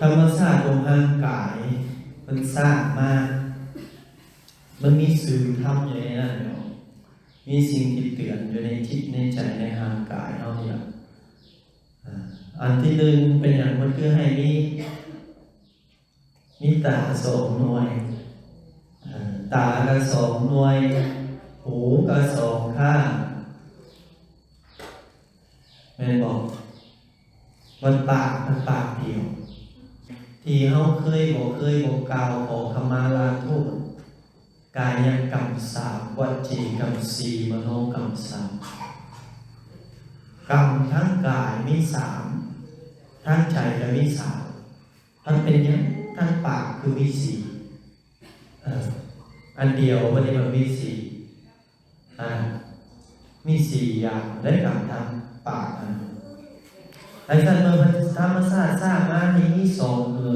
ธรรมชาติของร่างกาย มันสร้างมา มันมีสื่อทำอยู่ในนั้นเนาะมีสิ่งที่เตือนอยู่ในจิตในใจในร่างกายเราเนี่ยอ่าอันที่หนึ่งเป็นอย่างมันคือให้มีมีตาสองหน่วยตาก็สองหน่วย หูก็สองข้างแม่บอกมันปากมันปากเดียว ที่เขาเคยบอกเคยบอกกล่าวขอขมาลาโทษกายกรรมสามวัจีกรรมสี่มโนกรรมสามกรรมทั้งกายมีสามทั้งใจก็มีสามทั้งเป็นยังทั้งปากคือมีสี่อันเดียววันนี้มันมีสี่อ่ามีสี่อย่างได้กรรมทั้งปากอันไอ้ท่านเมื่อพันธรรมศาสตร์สร้างมา ในนี้สองหู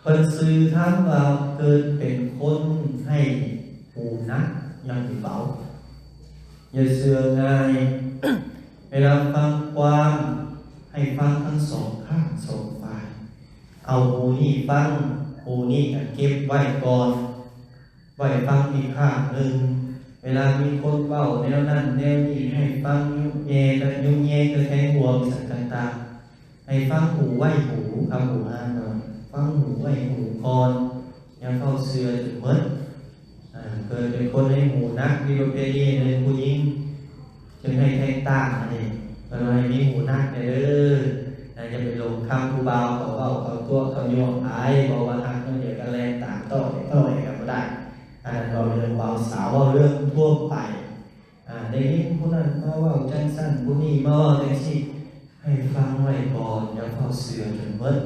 เพิ่นซื้อทำว่าเกิดเป็นคนให้หูนักยังเบาอย่าเสื่อง่ายเวลาฟังความให้ฟังทั้งสองข้างสองฝ่าย เอาหูนี่ฟังหูนี่เก็บไว้ก่อนไว้ฟังอีกข้างหนึ่งเวลามีคนเบ้าแนวนั้นแนวนี้ให้ฟังยุ่งแย่ยุ่งแย่ก็แค่ห่วสังต่างๆให้ฟังหูไหวหู คำหูอ่านเนาะฟังหูไหวหูก่อนยังเข้าเสือจุดมดเกิดเป็นคนให้หูนักวิโรเปเยในผู้หญิงจึงให้แทงตาอะไรเวลาให้มีหูนักเนี่ยเออจะไปลงคำผู้เบาเขาเบาเขาตัวเขาโยงอายบอกว่าหักมันเดี๋ยวกันแรงต่างต่อต่อกันก็ได้อันนั้นเราเรื่องเบาสาวว่าเรื่องทั่วไปอ่าได้ยินผู้นั้นมาเว่าจังสั้นผู้นี้มาเว่าจังสิ ให้ฟังไว้ก่อนอย่าเข้าเสือจนเบิด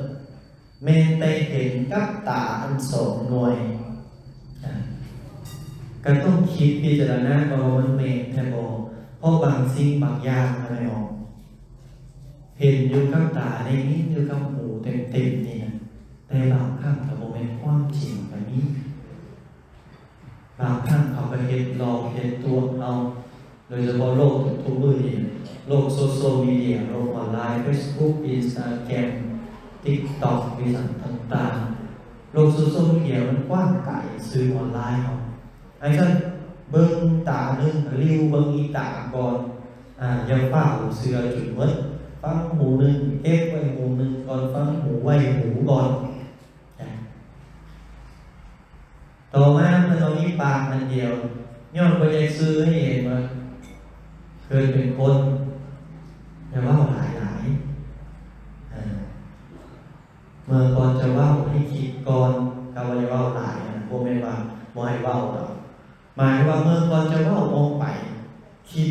เมนไปเห็นกับตาอันสองหน่วยอ่าก็ต้องคิดพิจารณาก่อนว่ามันเมนแท้บ่เพราะบางสิ่งบางอย่างอะไรออกเห็นอยู่กับตาได้ยินอยู่กับหูเต็มๆนี่นะแต่บางครั้งก็บ่แม่นความจริงแบบนี้ บางครั้งเขาก็เห็นหลอกเห็นตัวเราโดยเฉพาะโลกทุกมือนี่ โลกโซเชียลมีเดียโลกออนไลน์ Facebook Instagram TikTok มีสันต่างๆโลกโซเชียลมีเดียมันกว้างไกลสื่อออนไลน์เขาไอ้ท่านเบิ้งตาหนึ่งริวเบิ้งอีตาก่อนอ่าย่าเฝ้าเสือจุดเมื่อฟังหูหนึ่งเก็บไว้หูหนึ่งก่อนฟังหูไว้หูก่อนต่อมามันต้องมีปากอันเดียวย้อนไปยังซื้อให้เห็นว่าเคยเป็นคน แต่ว่าหลายหลายเมื่อก่อนจะเว่าให้คิดก่อนกาวจะว่าหลายนะพวกไม่ว่าบ่ให้ว่าหรอกหมายว่าเมื่อก่อนจะเว่าออกไป คิด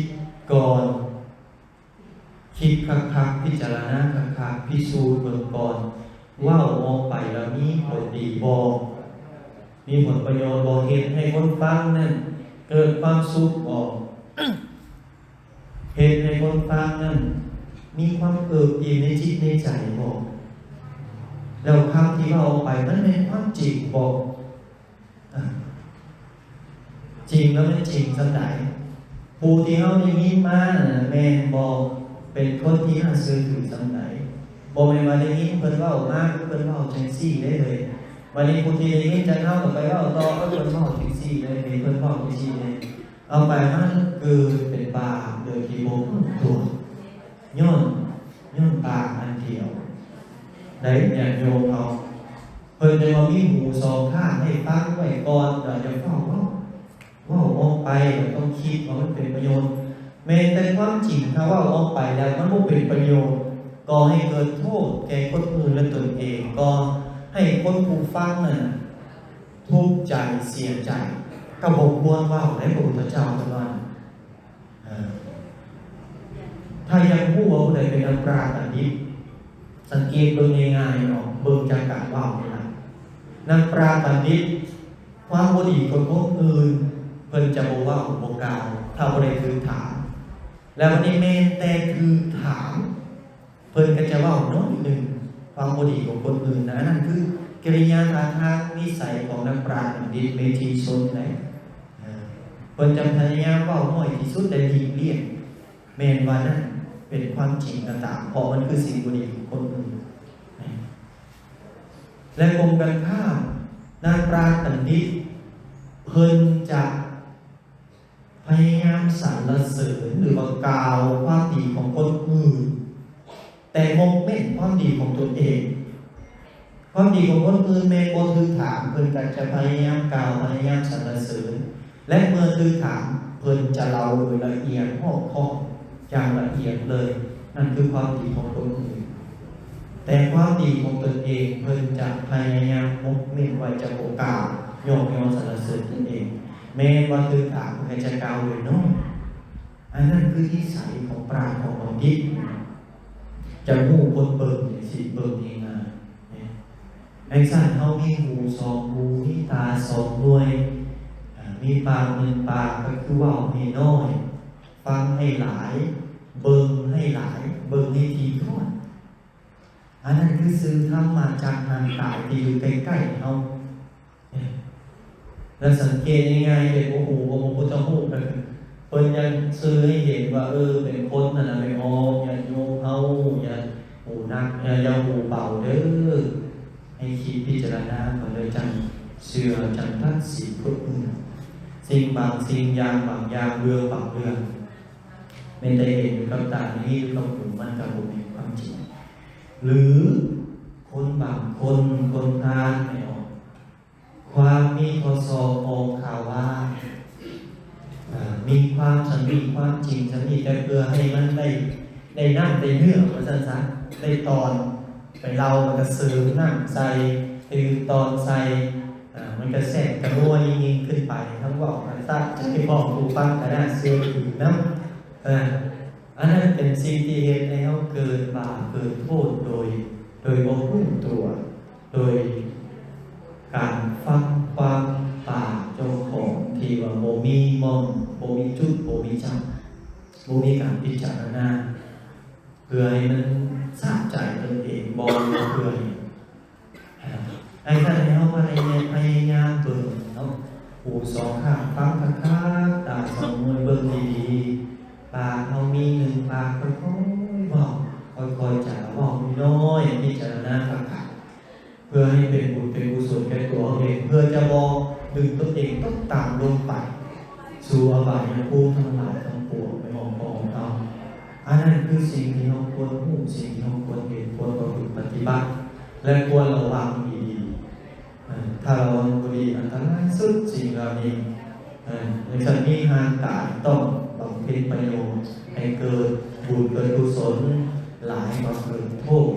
ก่อน คิดคักๆพิจารณาคักๆพิสูจน์เบื้องก่อนเว่าออกไปแล้วมีผลดีบ่มีผลประโยชน์บอกเหตุให้คนฟังนั่นเกิดความสุขบอกเหตุให้คนฟังนั่น มีความเอิบอิ่มในจิตในใจบอกแล้วคำที่เราเอาไปมันเป็นความจริงบอกจริงแล้วไม่จริงสักไหนผู้ที่เขาได้ยินมาแม่นบอกเป็นคนที่น่าซื้อถือสักไหนบอกไม่มาได้ยินเพิ่นเล่ามากเพิ่นเล่าจังซี่ได้เลยวันนี้คุณทีนี้จะเข้ากับไปว่าต่อก็เพิ่นบอกถึงสี่เลยเพิ่นบอกถึงสี่เลยเอาไปมันคือเป็นปลาโดยที่บ่ตัว ย้อนย้อนปลาอันเดียวได้อย่างโยมเอาเพิ่นจะมามีหูสองข้างให้ฟังไว้ก่อนเราจะฟังว่าว่าออกไปเราต้องคิดว่ามันเป็นประโยชน์แม้แต่ความจริงถ้าว่าออกไปแล้วมันบ่เป็นประโยชน์ก็ให้เกิดโทษแก่คนอื่นและตนเองก็ให้คนผู้ฟังนั่นน่ะทุกข์ใจเสียใจกระบอกควรว่าให้พระพุทธเจ้าตรัสเอ่อ ถ้ายังผู้ว่าผู้ใดเป็นอันปราตันยิบสังเกตเบิ่งง่ายๆเนาะเบิ่งจากการว่านี่นะนางปราตันยิบความบดีคนพวกอื่นเพิ่นจะบอกว่าอุปกล่าวถ้าบ่ได้คือถาม แล้ววันนี้แม่นแต่คือถาม เพิ่นก็จะว่าน้อยหนึ่งความบดีของคนอื่นนะนั่นคือกิริยาท่าทางนิสัยของนักปราชญ์ดิเมธีชนนะอ่าเพิ่นจะพยายามว่าน้อยที่สุดแต่หลีกเลี่ยงแม้นว่านั่น เป็นความจริงต่างๆเพราะมันคือสิ่งบดีของคนอื่นและกรมกันข้ามนางปราณบัณฑิเพิ่นจะพยายามสรรเสริญหรือว่ากล่าวความดีของคนอื่น แต่มองเม่นความดีของตนเอง ความดีของคนอื่นแม่บ่ถือถามเพิ่นก็จะพยายามกล่าวพยายามสรรเสริญ และเมื่อถือถามเพิ่นจะเล่าโดยละเอียดหอบข้อ อย่างละเอียดเลย นั่นคือความดีของคนอื่นแต่ความดีของตนเองเพิ่นจะพยายามมกเม่นไว้จะโอกล่าวยกย่อสรรเสริญตนเองแม้ว่าถือถามเพิ่นก็จะกล่าวโดยน้อยอันนั้นคือนิสัยของปราของบัณฑิจะหูคนเบิกเนี่ยสิเบิกเองนะเนี่ยไอ้สัตว์เขามีหูสองหูมีตาสองด้วยมีปากหนึ่งปากก็คือว่าให้น้อย ฟังให้หลาย เบิ่งให้หลาย เบิ่งให้ทีทวนอันนั้นคือซื้อทำมาจากทางกายที่อยู่ใกล้ๆเขาเนี่ยแล้วสังเกตง่ายๆเลยว่าหูของพระพุทธรูปก็คือเพิ่นยังซื้อให้เห็นว่า เออ เป็นคนนั่นน่ะไม่ออกอย่าโยมเฮาอย่าหูนักอย่าอย่าหูเบาเด้อให้คิดพิจารณาก่อนเลยจังเชื่อจังทักสิพุทธสิ่งบางสิ่งอย่างบางอย่างเรื่องบางเรื่อง ม่ได้เห็นกับตานี้อยู่กับหูมันกับบุญความจริง หรือคนบางคนคนทานไม่ออกความมีทศออกข่าว่ามีความสันติความจริงสันติแต่เพื่อให้มันได้ได้นั่งได้เนื้อว่าสั้นๆได้ตอนไปเรามันก็ซื้อนั่งใส่คือตอนใส่มันก็แสกกระนวยยิงขึ้นไปทั้งบอกทั้งตาจะให้พ่อครูฟังกระดาเสื้อถือน้ำ อันนั้นเป็นสิ่งที่เห็นในเขาเกิดบาปเกิดโทษโดย โดยบ่รู้ตัว โดยการฟังความป่าเจ้าของที่ว่าโมมีมองโมมีจุดโมมีจังโมมีการพิจารณาเพื่อให้มันทราบใจตนเองบอลเพื่อไอ้ท่านเขาพยายามพยายามเบิ่งเนาะหูสองข้างฟังข้างข้างตาสองมือเบิ่งดีๆปากเขามีหนึ่งปาก ค่อยๆบอกค่อยๆจะบอกน้อยๆพิจารณาข้างเพื่อให้เป็นบุญเป็นกุศลแก่ตัวเองเพื่อจะมองดึงตัวเองต้องตามลงไป สู่อบายภูมิทั้งหลายทั้งปวงไปมองของเราอันนั้นคือสิ่งที่เราควรรู้สิ่งที่เราควรเห็นควรประพฤติปฏิบัติ และควรระวังดีๆถ้าระวังบุดีอันตรายสุดสิ่งเหล่านี้ในฉันมีหางกายต้องบำเพ็ญประโยชน์ให้เกิด บุญเกิดกุศลหลายกว่เกิดโทษ